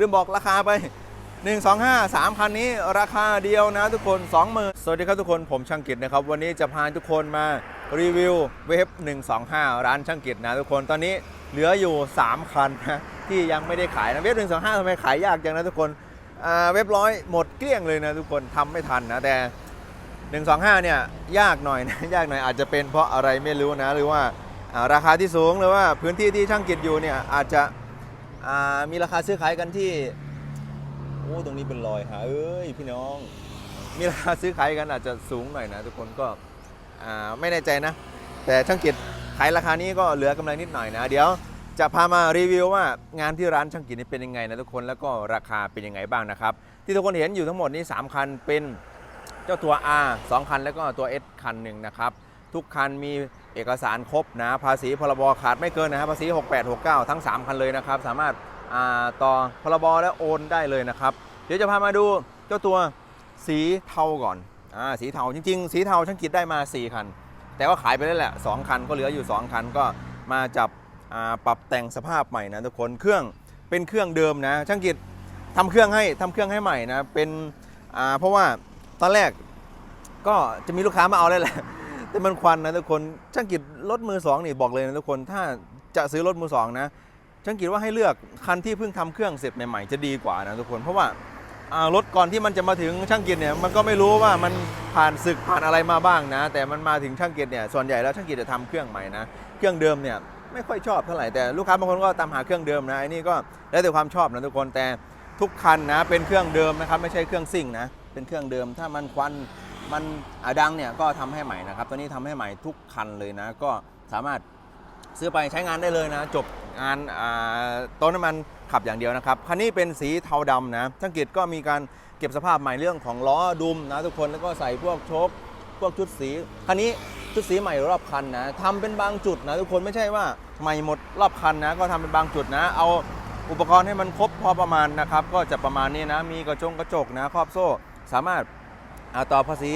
ลืมบอกราคาไป 1 2 5 3คันนี้ราคาเดียวนะทุกคน20,000สวัสดีครับทุกคนผมช่างกิจนะครับ วันนี้จะพาทุกคนมารีวิวเว็บ125 ร้านช่างกิจนะทุกคนตอนนี้เหลืออยู่ 3 คันนะที่ยังไม่ได้ขายนะเว็บ125ทำไมขายยากจังนะทุกคนเว็บร้อยหมดเกลี้ยงเลยนะทุกคนทำไม่ทันนะแต่ 125 เนี่ยยากหน่อยนะยากหน่อยอาจจะเป็นเพราะอะไรไม่รู้นะ หรือว่าราคาที่สูงหรือว่าพื้นที่ที่ช่างกิจอยู่เนี่ยอาจจะ อ่ามีราคาซื้อขายกันที่โอ้ตรงนี้เป็นรอยหาเอ้ยพี่น้อง มีราคาซื้อขายกันอาจจะสูงหน่อยนะ ทุกคนก็อ่าไม่แน่ใจนะ แต่ช่างกิจขายราคานี้ก็เหลือกำไรนิดหน่อยนะ เดี๋ยวจะพามารีวิวว่างานที่ร้านช่างกิจนี่เป็นยังไงนะทุกคนแล้วก็ราคาเป็นยังไงบ้างนะครับ ที่ทุกคนเห็นอยู่ทั้งหมดนี้ 3 คันเป็นเจ้าตัว R 2 คันแล้วก็ตัว S คันหนึ่งนะครับ ทุกคันมี เอกสารครบนะภาษีพรบขาดไม่เกินนะครับภาษี 68 69 ทั้ง 3 คันเลยนะครับ สามารถาต่อพรบและโอนได้เลยนะครับ เดี๋ยวจะพามาดูเจ้าตัวสีเทาก่อนอ่าสีเทาจริง ๆ สีเทาช่างกิจได้มา 4 คัน แต่ว่าขายไปแล้วแหละ 2 คันก็เหลืออยู่ 2 คันก็มาจับปรับแต่งสภาพใหม่นะทุกคนเครื่องเป็นเครื่องเดิมนะช่างกิจทำเครื่องให้ทำเครื่องให้ใหม่นะเป็นเพราะว่าตอนแรกก็จะมีลูกค้ามาเอาได้แหละ แต่มันควันนะทุกคนช่างกิจรถมือสองนี่บอกเลยนะทุกคนถ้าจะซื้อรถมือสองนะช่างกิจว่าให้เลือกคันที่เพิ่งทำเครื่องเสร็จใหม่ๆจะดีกว่านะทุกคนเพราะว่ารถก่อนที่มันจะมาถึงช่างกิจเนี่ยมันก็ไม่รู้ว่ามันผ่านศึกผ่านอะไรมาบ้างนะ แต่มันมาถึงช่างกิจเนี่ยส่วนใหญ่แล้วช่างกิจจะทำเครื่องใหม่นะเครื่องเดิมเนี่ยไม่ค่อยชอบเท่าไหร่แต่ลูกค้าบางคนก็ตามหาเครื่องเดิมนะไอ้นี่ก็แล้วแต่ความชอบนะทุกคนแต่ทุกคันนะเป็นเครื่องเดิมนะครับไม่ใช่เครื่องซิ่งนะเป็นเครื่องเดิมถ้ามันควัน มันดังเนี่ยก็ทำให้ใหม่นะครับตัวนี้ทำให้ใหม่ทุกคันเลยนะ ก็สามารถซื้อไปใช้งานได้เลยนะ จบงานาต้นน้ำมันขับอย่างเดียวนะครับคันนี้เป็นสีเทาดำนะช่างกิจก็มีการเก็บสภาพใหม่เรื่องของล้อดุมนะทุกคนแล้วก็ใส่พวกโชคพวกชุดสีคันนี้ชุดสีใหม่รอบคันนะทำเป็นบางจุดนะทุกคนไม่ใช่ว่าใหม่หมดรอบคันนะก็ทำเป็นบางจุดนะ เอาอุปกรณ์ให้มันครบพอประมาณนะครับ ก็จะประมาณนี้นะ มีกระจงกระจกนะครอบโซ่สามารถ ต่อภาษี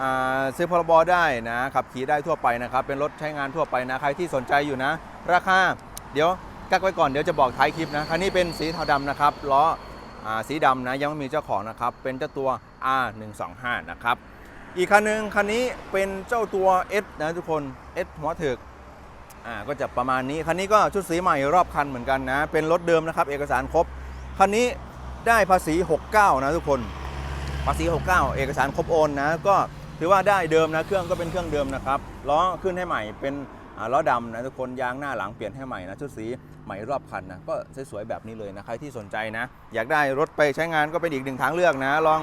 อ่าซื้อพรบได้นะขับขี่ได้ทั่วไปนะครับ เป็นรถใช้งานทั่วไปนะ ใครที่สนใจอยู่นะ ราคา เดี๋ยวกักไว้ก่อนเดี๋ยวจะบอกท้ายคลิปนะ คันนี้เป็นสีเทาดำนะครับล้ออ่าสีดำนะยังไม่มีเจ้าของนะครับ เป็นเจ้าตัว R125 นะครับ อีกคันหนึ่งคันนี้เป็นเจ้าตัว S นะทุกคน S หัวถึกอ่าก็จะประมาณนี้คันนี้ก็ชุดสีใหม่รอบคันเหมือนกันนะ เป็นรถเดิมนะครับ เอกสารครบคันนี้ได้ภาษี 69 นะทุกคน ภาษี69 เอกสารครบโอนนะก็ถือว่าได้เดิมนะเครื่องก็เป็นเครื่องเดิมนะครับล้อขึ้นให้ใหม่เป็นล้อดำนะทุกคนยางหน้าหลังเปลี่ยนให้ใหม่นะชุดสีใหม่รอบคันนะก็สวยๆแบบนี้เลยนะใครที่สนใจนะ อยากได้รถไปใช้งานก็เป็นอีกหนึ่งทางเลือกนะ ลอง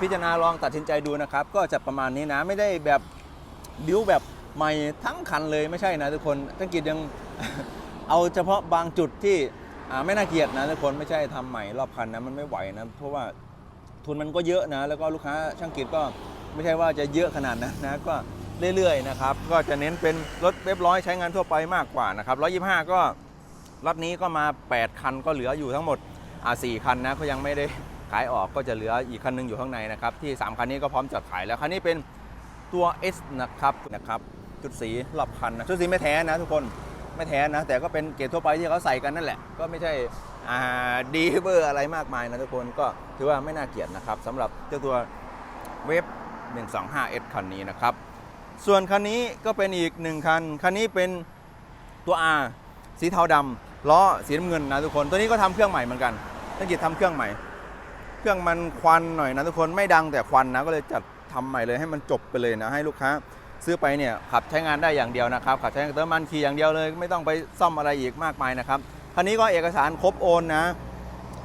พิจารณาลองตัดสินใจดูนะครับ ก็จะประมาณนี้นะไม่ได้แบบบิ้วแบบใหม่ทั้งคันเลยไม่ใช่นะทุกคนทั้งกิจยังเอาเฉพาะบางจุดที่ไม่น่าเกลียดนะทุกคนไม่ใช่ทำใหม่รอบคันนะมันไม่ไหวนะเพราะว่า ทุนมันก็เยอะนะ แล้วก็ลูกค้าช่างกิจก็ไม่ใช่ว่าจะเยอะขนาดนั้นนะก็เรื่อยๆนะครับ ก็จะเน้นเป็นรถเรียบร้อยใช้งานทั่วไปมากกว่านะครับ125 ก็รถนี้ก็มา 8 คันก็เหลืออยู่ทั้งหมดอ่า4คันนะก็ยังไม่ได้ขายออกก็จะเหลืออีกคันหนึงอยู่ข้างในนะครับ ที่ 3 คันนี้ก็พร้อมจัดขายแล้ว คันนี้เป็นตัว S นะครับนะครับชุดสีรอบคันนะ ชุดสีไม่แท้นะทุกคน ไม่แท้นะ แต่ก็เป็นเกรดทั่วไปที่เขาใส่กันนั่นแหละ ก็ไม่ใช่ดีเบอร์อะไรมากมายนะทุกคนก็ถือว่าไม่น่าเกลียดนะครับสำหรับเจ้าตัวเวฟ 125S คันนี้นะครับ ส่วนคันนี้ก็เป็นอีกหนึ่งคัน คันนี้เป็นตัว R สีเทาดำล้อสีน้ำเงินนะทุกคน ตัวนี้ก็ทำเครื่องใหม่เหมือนกันตั้งกิจทำเครื่องใหม่ เครื่องมันควันหน่อยนะทุกคนไม่ดังแต่ควันนะก็เลยจัดทำใหม่เลยให้มันจบไปเลยนะให้ลูกค้า ซื้อไปเนี่ยขับใช้งานได้อย่างเดียวนะครับขับใช้เติมมันขี่อย่างเดียวเลย ไม่ต้องไปซ่อมอะไรอีกมากมายนะครับคันนี้ก็เอกสารครบโอนนะ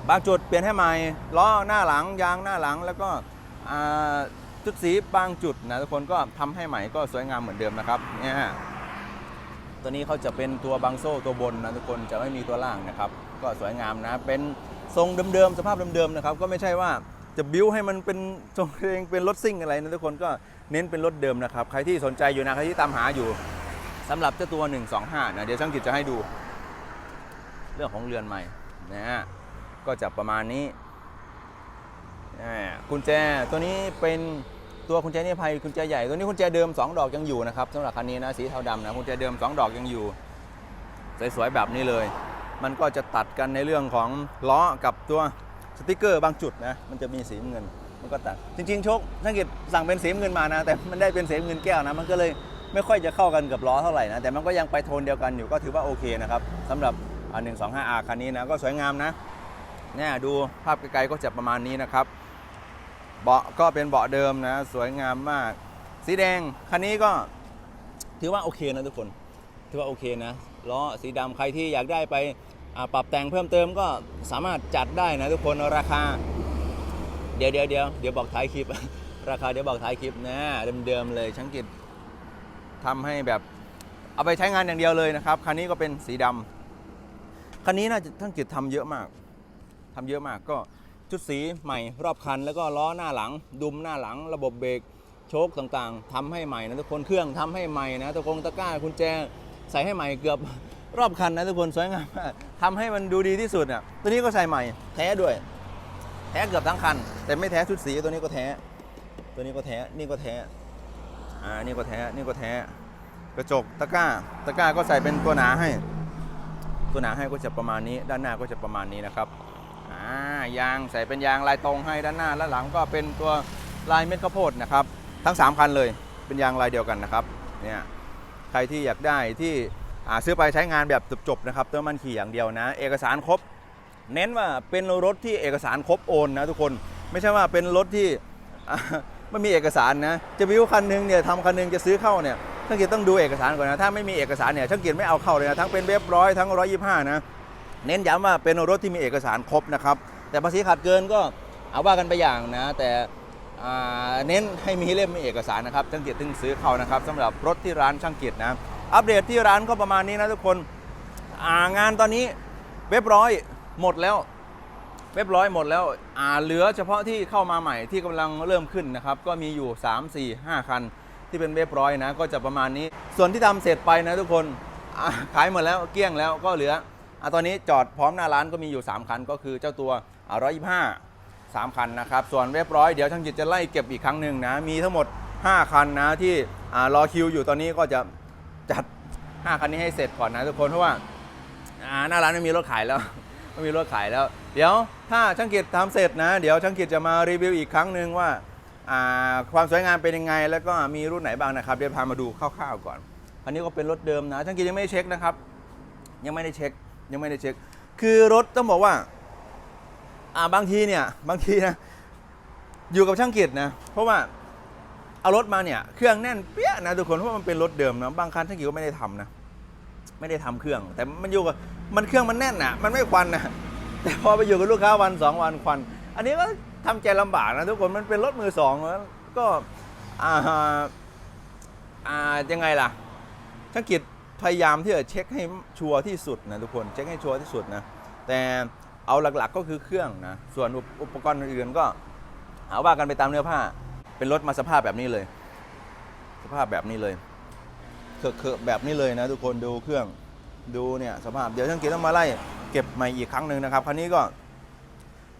บางจุดเปลี่ยนให้ใหม่ล้อหน้าหลังยางหน้าหลังแล้วก็จุดสีบางจุดนะทุกคนก็ทำให้ใหม่ก็สวยงามเหมือนเดิมนะครับเนี่ยตัวนี้เขาจะเป็นตัวบางโซ่ตัวบนนะทุกคนจะไม่มีตัวล่างนะครับ ก็สวยงามนะเป็นทรงเดิมๆสภาพเดิมๆนะครับ ก็ไม่ใช่ว่า จะบิ้วให้มันเป็นทรงเองเป็นรถซิ่งอะไรนะทุกคนก็เน้นเป็นรถเดิมนะครับ ใครที่สนใจอยู่นะใครที่ตามหาอยู่สำหรับเจ้าตัว 125นะเดี๋ยวช่างกิจจะให้ดู เรื่องของเรือนใหม่นะฮะก็จะประมาณนี้อ่ากุญแจตัวนี้เป็นตัวกุญแจนิรภัยกุญแจใหญ่ตัวนี้กุญแจเดิม 2 ดอกยังอยู่นะครับสำหรับคันนี้นะสีเทาดำนะกุญแจเดิม 2 ดอกยังอยู่สวยๆแบบนี้เลย มันก็จะตัดกันในเรื่องของล้อกับตัว ติกเกอร์บางจุดนะมันจะมีสีเงินมันก็ต่างจริงๆโชคสังเกตสั่งเป็นสีเงินมานะ แต่มันได้เป็นสีเงินแก้วนะมันก็เลยไม่ค่อยจะเข้ากันกับล้อเท่าไหร่นะแต่มันก็ยังไปโทนเดียวกันอยู่ก็ถือว่าโอเคนะครับสำหรับหนึ่งสองห้าอาคันนี้นะก็สวยงามนะเนี่ยดูภาพไกลๆก็จะประมาณนี้นะครับเบาะก็เป็นเบาะเดิมนะสวยงามมาก สีแดงคันนี้ก็ถือว่าโอเคนะทุกคน ถือว่าโอเคนะล้อสีดำใครที่อยากได้ไป ปรับแต่งเพิ่มเติมก็สามารถจัดได้นะทุกคนราคา เดี๋ยวเดี๋ยวเดี๋ยวเดี๋ยวบอกท้ายคลิป ราคาเดี๋ยวบอกท้ายคลิปนะเดิมๆเลยช่างกิจทำให้แบบเอาไปใช้งานอย่างเดียวเลยนะครับคันนี้ก็เป็นสีดำคันนี้น่าจะช่างกิจทำเยอะมากทำเยอะมากก็ชุดสีใหม่รอบคัน แล้วก็ล้อหน้าหลัง ดุมหน้าหลัง ระบบเบรกโชคต่างๆทำให้ใหม่นะทุกคนเครื่องทำให้ใหม่นะตะกงตะกร้ากุญแจใส่ให้ใหม่เกือบ รอบคันนะทุกคนสวยงามมากทำให้มันดูดีที่สุดอะตัวนี้ก็ใส่ใหม่ แท้ด้วย แท้เกือบทั้งคัน แต่ไม่แท้ชุดสีตัวนี้ก็แท้ ตัวนี้ก็แท้ นี่ก็แท้ อ่า นี่ก็แท้ นี่ก็แท้ กระจกตะกร้า ตะกร้าก็ใส่เป็นตัวหนาให้ ตัวหนาให้ก็จะประมาณนี้ ด้านหน้าก็จะประมาณนี้นะครับ อ่า ยางใส่เป็นยางลายตรงให้ด้านหน้าและหลังก็เป็นตัวลายเม็ดข้าวโพดนะครับ ทั้ง 3 คันเลย เป็นยางลายเดียวกันนะครับ เนี่ย ใครที่อยากได้ที่ ซื้อไปใช้งานแบบจบๆนะครับเติมมันขี่อย่างเดียวนะ เอกสารครบ เน้นว่าเป็นรถที่เอกสารครบโอนนะทุกคนไม่ใช่ว่าเป็นรถที่ไม่มีเอกสารนะจะวิวคันหนึงเนี่ยทำคันหนึงจะซื้อเข้าเนี่ยช่างเกียรติต้องดูเอกสารก่อนนะถ้าไม่มีเอกสารเนี่ยช่างเกียรไม่เอาเข้าเลยนะทั้งเป็นเว็บร้อยทั้งร้อยยี่ห้านะเน้นย้ำว่าเป็นรถที่มีเอกสารครบนะครับแต่ภาษีขาดเกินก็เอาว่ากันไปอย่างนะ แต่เน้นให้มีเล่มมีเอกสารนะครับช่างเกียรติถึงซื้อเข้านะครับสำหรับรถที่ร้านช่างเกียรตินะ อัปเดตที่ร้านก็ประมาณนี้นะทุกคนอ่างานตอนนี้เว็บร้อยหมดแล้วเรียบร้อยหมดแล้วอ่าเหลือเฉพาะที่เข้ามาใหม่ที่กำลังเริ่มขึ้นนะครับ ก็มีอยู่ 3 4 5 คัน ที่เป็นเรียบร้อยนะ ก็จะประมาณนี้ ส่วนที่ทำเสร็จไปนะทุกคนขายหมดแล้วเกลี้ยงแล้วก็เหลืออ่าตอนนี้จอดพร้อมหน้าร้านก็มีอยู่ 3 คัน ก็คือเจ้าตัวร้อยยี่ห้าสามคันนะครับ ส่วนเรียบร้อยเดี๋ยวช่างจิตจะไล่เก็บอีกครั้งหนึ่งนะ มีทั้งหมด 5 คันนะที่อ่ารอคิวอยู่ตอนนี้ก็จะ จัด 5 คันนี้ให้เสร็จก่อนนะทุกคนเพราะว่าอ่าหน้าร้านไม่มีรถขายแล้วไม่มีรถขายแล้ว เดี๋ยวถ้าช่างกิจทำเสร็จนะ เดี๋ยวช่างกิจจะมารีวิวอีกครั้งหนึ่งว่าอ่าความสวยงามเป็นยังไง แล้วก็มีรุ่นไหนบ้างนะครับเดี๋ยวพามาดูคร่าวๆก่อน อันนี้ก็เป็นรถเดิมนะช่างกิจยังไม่ได้เช็คนะครับ ยังไม่ได้เช็คยังไม่ได้เช็ค คือรถต้องบอกว่าอ่าบางทีเนี่ยบางทีนะอยู่กับช่างกิจนะเพราะว่า เอารถมาเนี่ยเครื่องแน่นเปี้ยนะทุกคนเพราะว่ามันเป็นรถเดิมนะบางคันช่างกิจก็ไม่ได้ทำนะ ไม่ได้ทำเครื่อง แต่มันอยู่กับมันเครื่องมันแน่นอะมันไม่ควันนะแต่พอไปอยู่กับลูกค้าวันสองวันควัน อันนี้ก็ทำใจลำบากนะทุกคนมันเป็นรถมือสองแล้วก็อ่าอ่ายังไงล่ะช่างกิจพยายามที่จะเช็คให้ชัวร์ที่สุดนะทุกคนเช็คให้ชัวร์ที่สุดนะแต่เอาหลักๆก็คือเครื่องนะส่วนอุปกรณ์อื่นๆก็หาว่ากันไปตามเนื้อผ้า เป็นรถมาสภาพแบบนี้เลย สภาพแบบนี้เลยเคอะแบบนี้เลยนะทุกคนดูเครื่องดูเนี่ยสภาพเดี๋ยวช่างเกียรติต้องมาไล่เก็บใหม่อีกครั้งหนึ่งนะครับคันนี้ก็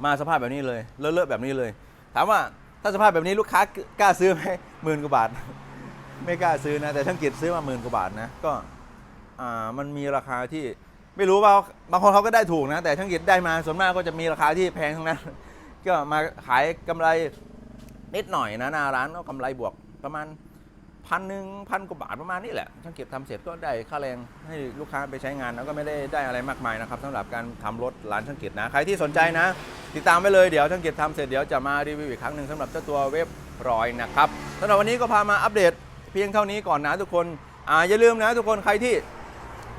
มาสภาพแบบนี้เลยเลอะๆแบบนี้เลย ถามว่าถ้าสภาพแบบนี้ลูกค้ากล้าซื้อไหมหมื่นกว่าบาท ไม่กล้าซื้อนะ แต่ช่างเกียรซื้อมาหมื่นกว่าบาทนะก็อ่ามันมีราคาที่ไม่รู้ว่าบางคนเขาก็ได้ถูกนะ แต่ช่างเกียรได้มาส่วนมากก็จะมีราคาที่แพงทั้งนั้น ก็มาขายกำไร นิดหน่อยนะหน้าร้านก็กำไรบวกประมาณพันหนึ่งพันกว่าบาทประมาณนี้แหละช่างเก็บทำเสร็จก็ได้ค่าแรงให้ลูกค้าไปใช้งานแล้วก็ไม่ได้ได้อะไรมากมายนะครับสำหรับการทำรถร้านช่างเก็บนะ ใครที่สนใจนะ ติดตามไปเลยเดี๋ยวช่างเก็บทำเสร็จเดี๋ยวจะมารีวิวอีกครั้งหนึ่งสำหรับเจ้าตัวเว็บร้อยนะครับสำหรับวันนี้ก็พามาอัปเดตเพียงเท่านี้ก่อนนะทุกคนอ่าอย่าลืมนะทุกคนใครที่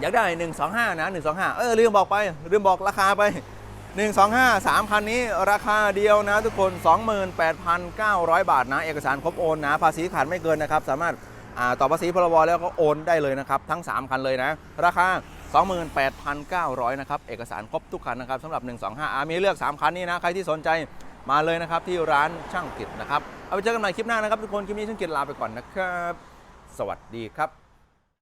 อยากได้ 125 นะ 125 เออลืมบอกไปลืมบอกราคาไป 125 3คันนี้ราคาเดียวนะทุกคน 28,900 บาทนะ เอกสารครบโอนนะภาษีขาดไม่เกินนะครับ สามารถต่อภาษีพรบแล้วก็โอนได้เลยนะครับ ทั้ง 3 คันเลยนะ ราคา 28,900 นะครับ เอกสารครบทุกคันนะครับสำหรับ 125อามีเลือก 3 คันนี้นะ ใครที่สนใจมาเลยนะครับ ที่ร้านช่างกิจนะครับ เอาไปเจอกันใหม่คลิปหน้านะครับ ทุกคน คลิปนี้ช่างกิจลาไปก่อนนะครับ สวัสดีครับ